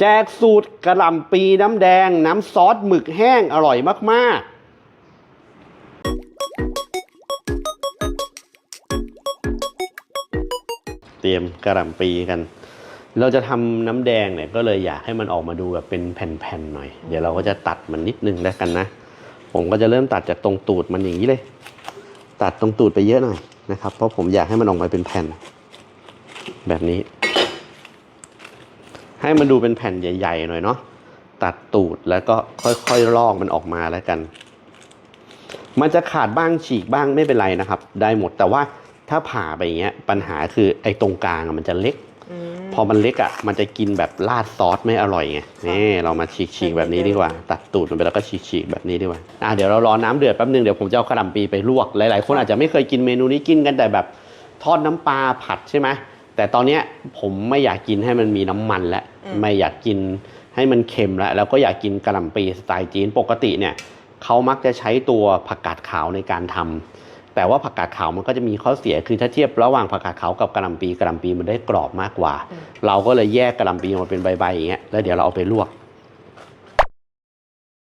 แจกสูตรกระหล่ำปีน้ำแดง น้ำซอสหมึกแห้งอร่อยมาก ๆเตรียมกระหล่ำปีกัน เราจะทำน้ำแดงเนี่ยก็เลยอยากให้มันออกมาดูแบบเป็นแผ่นๆหน่อย เดี๋ยวเราก็จะตัดมันนิดนึงแล้วกันนะ ผมก็จะเริ่มตัดจากตรงตูดมันอย่างนี้เลย ตัดตรงตูดไปเยอะหน่อยนะครับ เพราะผมอยากให้มันออกมาเป็นแผ่น แบบนี้ ให้มันดูเป็นแผ่นใหญ่ ๆ หน่อยเนาะตัดตูดแล้วก็ค่อยๆลอกมันออกมาแล้วกัน มันจะขาดบ้างฉีกบ้างไม่เป็นไรนะครับ ได้หมดแต่ว่าถ้าผ่าไปอย่างเงี้ยปัญหาคือไอ้ตรงกลางอะมันจะเล็กอืมพอมันเล็กอะมันจะกินแบบราดซอสไม่อร่อยไงนี่เรามาฉีกๆแบบนี้ดีกว่า ตัดตูดมันไปแล้วก็ฉีกๆแบบนี้ดีกว่าอะเดี๋ยวเรารอน้ำเดือดแป๊บนึงเดี๋ยวผมจะเอากระหล่ำปีไปลวกหลายๆคนอาจจะไม่เคยกินเมนูนี้กินกันแต่แบบทอดน้ำปลาผัดใช่ไหมแต่ตอนเนี้ยผมไม่อยากกินให้มันมีน้ำมันแล้ว ไม่อยากกินให้มันเค็มแล้วแล้วก็อยากกินกระหล่ำปีสไตล์จีนปกติเนี่ยเขามักจะใช้ตัวผักกาดขาวในการทำแต่ว่าผักกาดขาวมันก็จะมีข้อเสียคือถ้าเทียบระหว่างผักกาดขาวกับกระหล่ำปีกระหล่ำปีมันได้กรอบมากกว่า เราก็เลยแยกกระหล่ำปีออกมาเป็นใบๆอย่างเงี้ยแล้วเดี๋ยวเราเอาไปลวก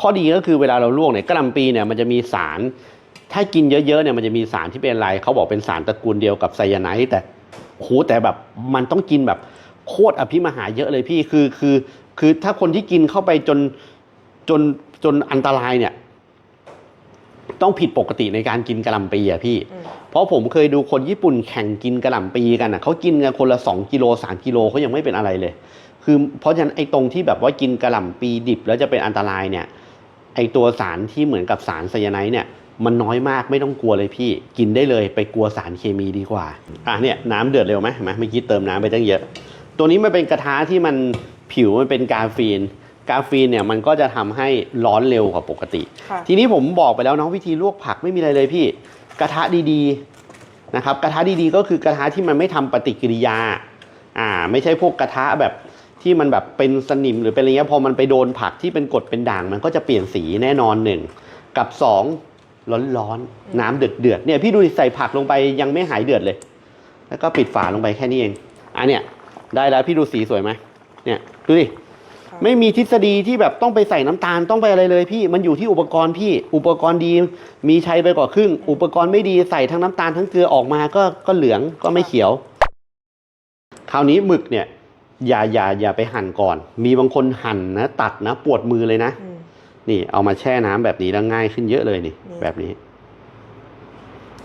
ข้อดีก็คือเวลาเราลวกเนี่ยกระหล่ำปีเนี่ยมันจะมีสารถ้ากินเยอะๆเนี่ยมันจะมีสารที่เป็นอะไรเขาบอกเป็นสารตระกูลเดียวกับไซยาไนด์แต่โหแต่แบบมันต้องกินแบบ โคตรอภิมหาเยอะเลยพี่คือคือ คือถ้าคนที่กินเข้าไปจนจนจนอันตรายเนี่ย ต้องผิดปกติในการกินกระหล่ำปีอะพี่อืมเพราะผมเคยดูคนญี่ปุ่นแข่งกินกระหล่ำปีกันอะเขากินกันคนละ2กิโล3กิโลเขายังไม่เป็นอะไรเลย คือเพราะฉะนั้นไอ้ตรงที่แบบว่ากินกระหล่ำปีดิบแล้วจะเป็นอันตรายเนี่ยไอ้ตัวสารที่เหมือนกับสารไซยาไนด์เนี่ยมันน้อยมากไม่ต้องกลัวเลยพี่ กินได้เลยไปกลัวสารเคมีดีกว่า อะเนี่ยน้ำเดือดเร็วไหมเห็นไหมเมื่อกี้เติมน้ำไปตั้งเยอะ ตัวนี้มันเป็นกระทะที่มันผิวมันเป็นกาฟีน กาฟีนเนี่ยมันก็จะทำให้ร้อนเร็วกว่าปกติค่ะทีนี้ผมบอกไปแล้วเนาะวิธีลวกผักไม่มีอะไรเลยพี่ กระทะดีๆนะครับ กระทะดีๆ ก็คือกระทะที่มันไม่ทำปฏิกิริยาอ่าไม่ใช่พวกกระทะแบบที่มันแบบเป็นสนิมหรือเป็นอะไรเงี้ยพอมันไปโดนผักที่เป็นกรดเป็นด่าง มันก็จะเปลี่ยนสีแน่นอนหนึ่งกับสองร้อนๆน้ำเดือดเดือดๆเนี่ยพี่ดูดิใส่ผักลงไปยังไม่หายเดือดเลย แล้วก็ปิดฝาลงไปแค่นี้เองอะเนี่ย ได้แล้วพี่ดูสีสวยไหมเนี่ยดูดิค่ะไม่มีทฤษฎีที่แบบต้องไปใส่น้ำตาลต้องไปอะไรเลยพี่มันอยู่ที่อุปกรณ์พี่อุปกรณ์ดี มีใช้ไปกว่าครึ่ง อุปกรณ์ไม่ดีใส่ทั้งน้ำตาลทั้งเกลือออกมาก็ก็เหลืองก็ไม่เขียว คราวนี้หมึกเนี่ย อย่าอย่าอย่าไปหั่นก่อน มีบางคนหั่นนะตัดนะ ปวดมือเลยนะอืมนี่เอามาแช่น้ำแบบนี้แล้วง่ายขึ้นเยอะเลยนี่นี่แบบนี้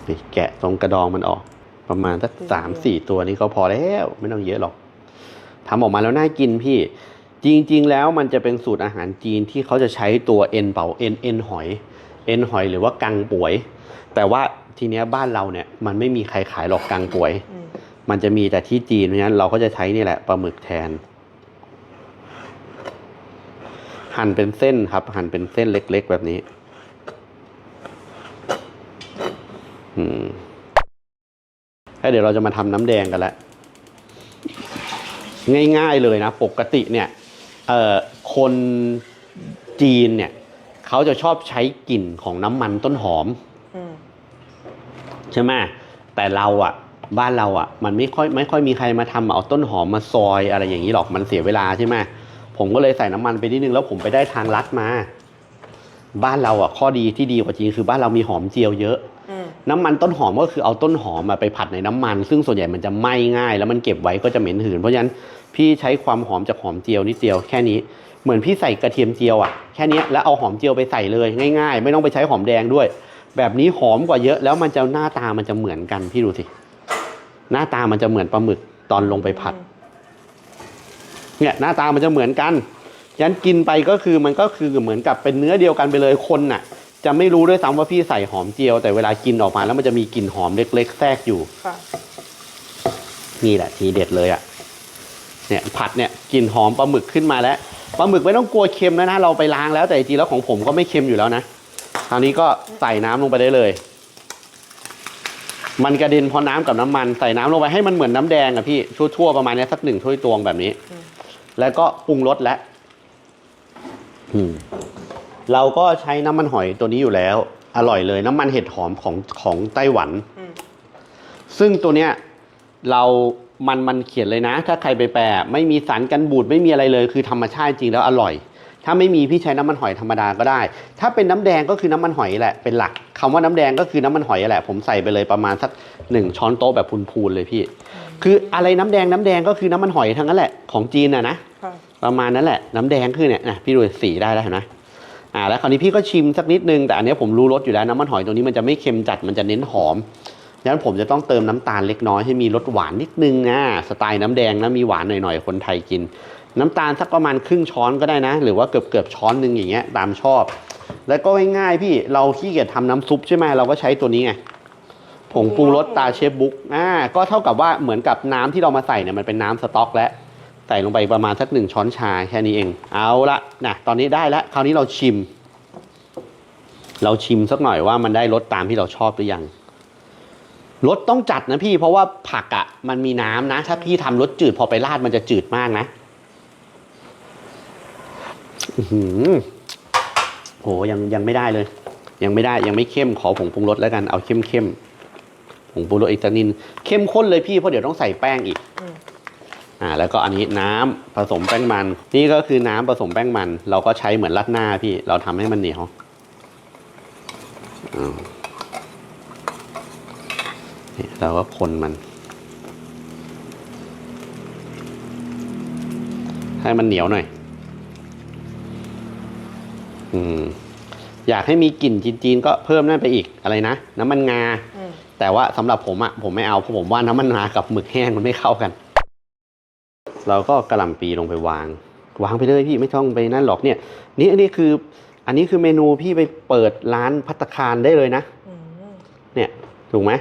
นี่แกะตรงกระดองมันออก ประมาณสักตัวเดียวสามสี่ตัวนี้ก็พอแล้ว ไม่ต้องเยอะหรอก ทำออกมาแล้วน่ากินพี่ จริง ๆ แล้วมันจะเป็นสูตรอาหารจีนที่เขาจะใช้ตัวเอ็นเป่าเอ็นเอ็นหอยเอ็นหอยหรือว่ากังป่วย แต่ว่าทีเนี้ยบ้านเราเนี่ยมันไม่มีใครขายหรอกกังป่วยอืมมันจะมีแต่ที่จีนเพราะฉะนั้นเราก็จะใช้นี่แหละปลาหมึกแทน หั่นเป็นเส้นครับ หั่นเป็นเส้นเล็ก ๆ แบบนี้อืมแล้วเดี๋ยวเราจะมาทำน้ำแดงกันแล้ว ง่ายๆเลยนะปกติเนี่ยเอ่อคนจีนเนี่ยเขาจะชอบใช้กลิ่นของน้ำมันต้นหอมอืมใช่ไหมแต่เราอะบ้านเราอะมันไม่ค่อยไม่ค่อยมีใครมาทำเอาต้นหอมมาซอยอะไรอย่างนี้หรอกมันเสียเวลาใช่ไหมผมก็เลยใส่น้ำมันไปนิดนึงแล้วผมไปได้ทางลัดมา บ้านเราอะข้อดีที่ดีกว่าจีนคือบ้านเรามีหอมเจียวเยอะอืม น้ำมันต้นหอมก็คือเอาต้นหอมมาไปผัดในน้ำมัน ซึ่งส่วนใหญ่มันจะไหม้ง่าย แล้วมันเก็บไว้ก็จะเหม็นหืน เพราะฉะนั้นพี่ใช้ความหอมจากหอมเจียวนิดเดียวแค่นี้เหมือนพี่ใส่กระเทียมเจียวอะแค่เนี้ยแล้วเอาหอมเจียวไปใส่เลยง่าย ๆ ไม่ต้องไปใช้หอมแดงด้วย แบบนี้หอมกว่าเยอะแล้วมันจะหน้าตามันจะเหมือนกันพี่ดูสิหน้าตามันจะเหมือนปลาหมึกตอนลงไปผัดเนี่ยหน้าตามันจะเหมือนกันยันกินไปก็คือมันก็คือเหมือนกับเป็นเนื้อเดียวกันไปเลยคนน่ะ จะไม่รู้ด้วยซ้ำว่าพี่ใส่หอมเจียว แต่เวลากินออกมาแล้วมันจะมีกลิ่นหอมเล็ก ๆ แทรกอยู่ ค่ะ นี่แหละทีเด็ดเลยอะ่ะ เนี่ยผัดเนี่ยกลิ่นหอมปลาหมึกขึ้นมาแล้วปลาหมึกไม่ต้องกลัวเค็มแล้วนะเราไปล้างแล้วแต่จริงๆแล้วของผมก็ไม่เค็มอยู่แล้วนะคราวนี้ก็ใส่น้ำลงไปได้เลย มันกระเด็นเพราะน้ำกับน้ำมันใส่น้ำลงไปให้มันเหมือนน้ำแดงอะพี่ทั่วๆประมาณเนี้ยสักหนึ่งถ้วยตวงแบบนี้อืมแล้วก็ปรุงรสแล้วอืม เราก็ใช้น้ำมันหอยตัวนี้อยู่แล้ว อร่อยเลยน้ำมันเห็ดหอมของของไต้หวัน อืม ซึ่งตัวเนี้ยเรามันมันเขียนเลยนะ ถ้าใครไปแปลไม่มีสารกันบูดไม่มีอะไรเลย คือธรรมชาติจริงแล้วอร่อย ถ้าไม่มีพี่ใช้น้ำมันหอยธรรมดาก็ได้ ถ้าเป็นน้ำแดงก็คือน้ำมันหอยแหละเป็นหลักคำว่าน้ำแดงก็คือน้ำมันหอยแหละ ผมใส่ไปเลยประมาณสักหนึ่งช้อนโต๊ะแบบพูนๆเลยพี่ คืออะไรน้ำแดงน้ำแดงก็คือน้ำมันหอยทั้งนั้นแหละของจีนน่ะนะ ค่ะ ประมาณนั้นแหละ น้ำแดงคือเนี่ยนะพี่ดูสีได้แล้วเห็นไหม อ่าแล้วคราวนี้พี่ก็ชิมสักนิดนึงแต่อันนี้ผมรู้รสอยู่แล้วน้ำมันหอยตัวนี้มันจะไม่เค็มจัดมันจะเน้นหอมดังนั้นผมจะต้องเติมน้ำตาลเล็กน้อยให้มีรสหวานนิดนึงนะสไตล์น้ำแดงนะมีหวานหน่อยๆคนไทยกิน น้ำตาลสักประมาณครึ่งช้อนก็ได้นะ หรือว่าเกือบเกือบๆช้อนหนึ่งอย่างเงี้ยตามชอบ แล้วก็ง่ายๆพี่เราขี้เกียจทำน้ำซุปใช่ไหมเราก็ใช้ตัวนี้ไงผงปรุงรสตาเชฟบุ๊กอ่าก็เท่ากับว่าเหมือนกับน้ำที่เรามาใส่เนี่ยมันเป็นน้ำสต๊อกแล้ว ส่ลงไปประมาณสักหนึ่งช้อนชาแค่นี้เอง เอาละนะตอนนี้ได้แล้วคราวนี้เราชิม เราชิมสักหน่อยว่ามันได้รสตามที่เราชอบหรือยังรสต้องจัดนะพี่เพราะว่าผักอะ่ะ มันมีน้ำนะ ถ้าพี่ทำรสจืดพอไปราดมันจะจืดมากนะอื้อหือโหยังยังไม่ได้เลย ยังไม่ได้ยังไม่เข้มขอผงปรุงรสแล้วกันเอาเข้มเข้มผงปรุงรสอีกสักนิดเข้มข้นเลยพี่เพราะเดี๋ยวต้องใส่แป้งอีก อืมอ่าแล้วก็อันนี้น้ำผสมแป้งมัน นี่ก็คือน้ำผสมแป้งมัน เราก็ใช้เหมือนรัดหน้าพี่เราทำให้มันเหนียวอ่านี่เราก็คนมัน ให้มันเหนียวหน่อย อืมอยากให้มีกลิ่นจีนๆก็เพิ่มนั่นไปอีกอะไรนะน้ำมันงาอืมแต่ว่าสำหรับผมอะ่ะผมไม่เอาเพราะผมว่าน้ำมันงากับหมึกแห้งมันไม่เข้ากัน เราก็กระหล่ำปีลงไปวาง วางไปเลยพี่ไม่ต้องไปนั่นหรอกเนี่ย นี่อันนี้คือ อันนี้คือเมนูพี่ไปเปิดร้านพัตตาคารได้เลยนะเนี่ยถูกไหม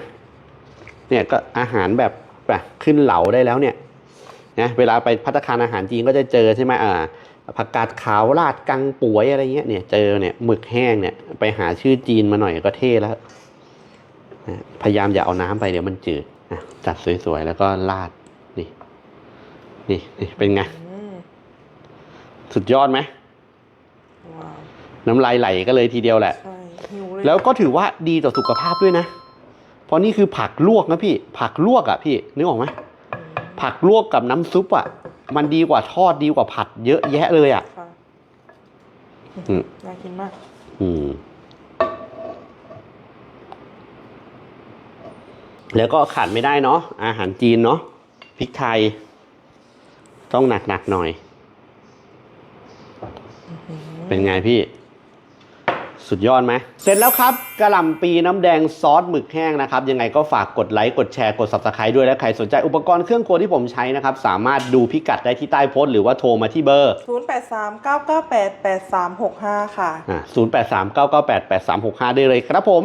เนี่ยก็อาหารแบบแบบขึ้นเหลาได้แล้วเนี่ยนะเวลาไปพัตตาคารอาหารจีนก็จะเจอใช่ไหมอ่าผักกาดขาวราดกังป่วยอะไรเงี้ยเนี่ยเจอเนี่ยหมึกแห้งเนี่ยไปหาชื่อจีนมาหน่อยก็เท่แล้วพยายามอย่าเอาน้ำไปเดี๋ยวมันจืดจัดสวยๆแล้วก็ราด นี่นี่นี่เป็นไง อืมสุดยอดไหมว้าวน้ำลายไหลก็เลยทีเดียวแหละ ใช่หิวเลยแล้วก็ถือว่าดีต่อสุขภาพด้วยนะ เพราะนี่คือผักลวกนะพี่ ผักลวกอะพี่นึกออกไหมอืมผักลวกกับน้ำซุปอะมันดีกว่าทอดดีกว่าผัดเยอะแยะเลยอะ ค่ะอืม น่ากินมาก อืม แล้วก็ขาดไม่ได้เนาะอาหารจีนเนาะพริกไทย ต้องหนักๆหน่อย เป็นไงพี่ สุดยอดไหม เสร็จแล้วครับกระหล่ำปีน้ำแดงซอสหมึกแห้งนะครับ ยังไงก็ฝากกดไลค์กดแชร์กด subscribe ด้วยและใครสนใจอุปกรณ์เครื่องครัวที่ผมใช้นะครับ สามารถดูพิกัดได้ที่ใต้โพสต์หรือว่าโทรมาที่เบอร์ศูนย์แปดสามเก้าเก้าแปดแปดสามหกห้าค่ะ อ่า0839988365 ได้เลยครับผม